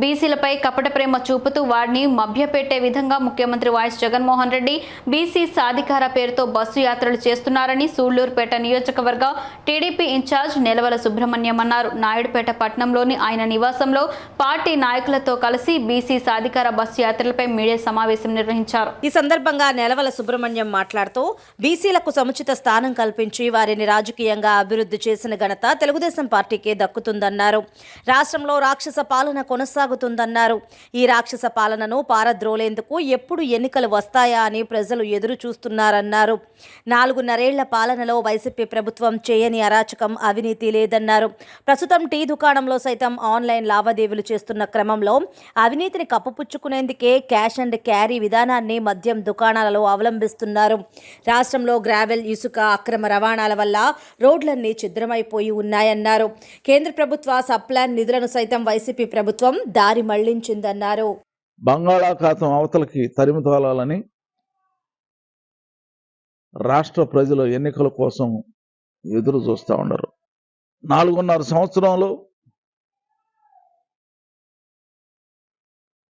బీసీలపై కపట ప్రేమ చూపుతూ వారిని మభ్యపెట్టే విధంగా ముఖ్యమంత్రి వైఎస్ జగన్మోహన్ రెడ్డి బీసీ సాధికార పేరుతో బస్సు యాత్రలు చేస్తున్నారని సూళ్ళూరుపేట నియోజకవర్గ టీడీపీ ఇన్ఛార్జ్ నెలవల సుబ్రహ్మణ్యం అన్నారు నాయుడుపేట పట్టణంలోని ఆయన నివాసంలో పార్టీ నాయకులతో కలిసి బీసీ సాధికార బస్సు యాత్రలపై మీడియా సమావేశం నిర్వహించారు. ఈ సందర్భంగా నెలవల సుబ్రహ్మణ్యం మాట్లాడుతూ బీసీలకు సముచిత స్థానం కల్పించి వారిని రాజకీయంగా అభివృద్ధి చేసిన ఘనత తెలుగుదేశం పార్టీకే దక్కుతుందన్నారు. రాష్ట్రంలో రాక్షస పాలన కొనసాగు కొనసాగుతుందన్నారు. ఈ రాక్షస పాలనను పారద్రోలేందుకు ఎప్పుడు ఎన్నికలు వస్తాయా అని ప్రజలు ఎదురు చూస్తున్నారన్నారు. నాలుగున్నరేళ్ళ పాలనలో వైసీపీ ప్రభుత్వం చేయని అరాచకం అవినీతి లేదన్నారు. ప్రస్తుతం టీ దుకాణంలో సైతం ఆన్లైన్ లావాదేవీలు చేస్తున్న క్రమంలో అవినీతిని కప్పుపుచ్చుకునేందుకే క్యాష్ అండ్ క్యారీ విధానాన్ని మద్యం దుకాణాలలో అవలంబిస్తున్నారు. రాష్ట్రంలో గ్రావెల్ ఇసుక అక్రమ రవాణాల వల్ల రోడ్లన్నీ ఛిద్రమైపోయి ఉన్నాయన్నారు. కేంద్ర ప్రభుత్వ సప్లాన్ నిధులను సైతం వైసీపీ ప్రభుత్వం దారి మళ్ళించిందన్నారు. బంగాళాఖాతం అవతలకి తరిమితోలాలని రాష్ట్ర ప్రజలు ఎన్నికల కోసం ఎదురు చూస్తూ ఉండరు. నాలుగున్నర సంవత్సరంలో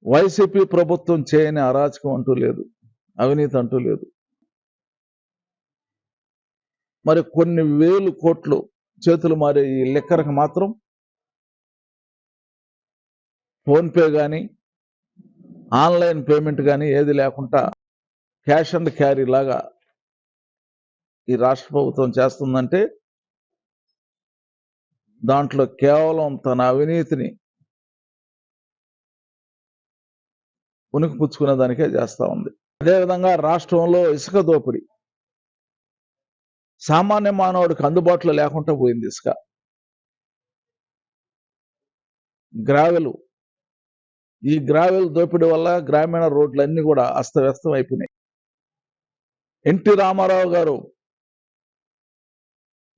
వైసీపీ ప్రభుత్వం చేయని అరాచకం అంటూ లేదు అవినీతి అంటూ లేదు. మరి కొన్ని వేలు కోట్లు చేతులు మారే ఈ లెక్కరకు మాత్రం ఫోన్పే కానీ ఆన్లైన్ పేమెంట్ కానీ ఏది లేకుండా క్యాష్ అండ్ క్యారీ లాగా ఈ రాష్ట్ర ప్రభుత్వం చేస్తుందంటే దాంట్లో కేవలం తన అవినీతిని ఉనికి పుచ్చుకునే దానికే చేస్తూ ఉంది. అదేవిధంగా రాష్ట్రంలో ఇసుక దోపిడీ. సామాన్య మానవుడికి అందుబాటులో లేకుండా పోయింది ఇసుక. గ్రావెలు ఈ గ్రావెల్ దోపిడీ వల్ల గ్రామీణ రోడ్లన్నీ కూడా అస్తవ్యస్తం అయిపోయినాయి. ఎన్టీ రామారావు గారు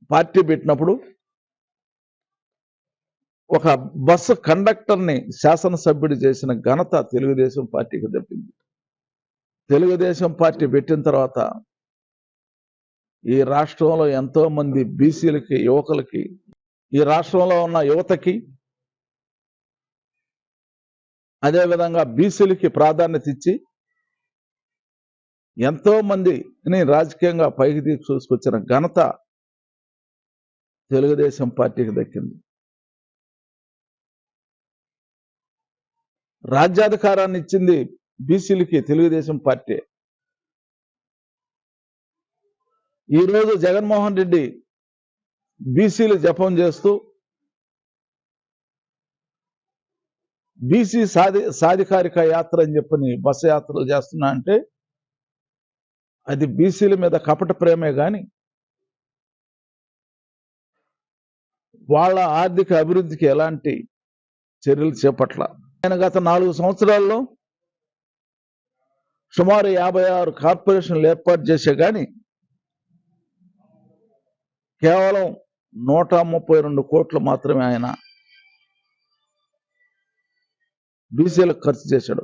పార్టీ పెట్టినప్పుడు ఒక బస్సు కండక్టర్ని శాసనసభ్యుడు చేసిన ఘనత తెలుగుదేశం పార్టీకి దక్కింది. తెలుగుదేశం పార్టీ పెట్టిన తర్వాత ఈ రాష్ట్రంలో ఎంతో మంది బీసీలకి యువకులకి ఈ రాష్ట్రంలో ఉన్న యువతకి అదేవిధంగా బీసీలకి ప్రాధాన్యత ఇచ్చి ఎంతో మందిని రాజకీయంగా పైకి తీసుకొచ్చిన ఘనత తెలుగుదేశం పార్టీకి దక్కింది. రాజ్యాధికారాన్ని ఇచ్చింది బీసీలకి తెలుగుదేశం పార్టీ. ఈరోజు జగన్మోహన్ రెడ్డి బీసీలు జపం చేస్తూ బీసీ సాధి సాధికారిక యాత్ర అని చెప్పని బస్సు యాత్రలు చేస్తున్నా అంటే అది బీసీల మీద కపట ప్రేమే గాని వాళ్ళ ఆర్థిక అభివృద్ధికి ఎలాంటి చర్యలు చేపట్ల. ఆయన గత నాలుగు సంవత్సరాల్లో సుమారు యాభై ఆరు కార్పొరేషన్లు ఏర్పాటు చేసే కానీ కేవలం నూట ముప్పై రెండు కోట్లు మాత్రమే ఆయన బీసీలకు ఖర్చు చేశాడు.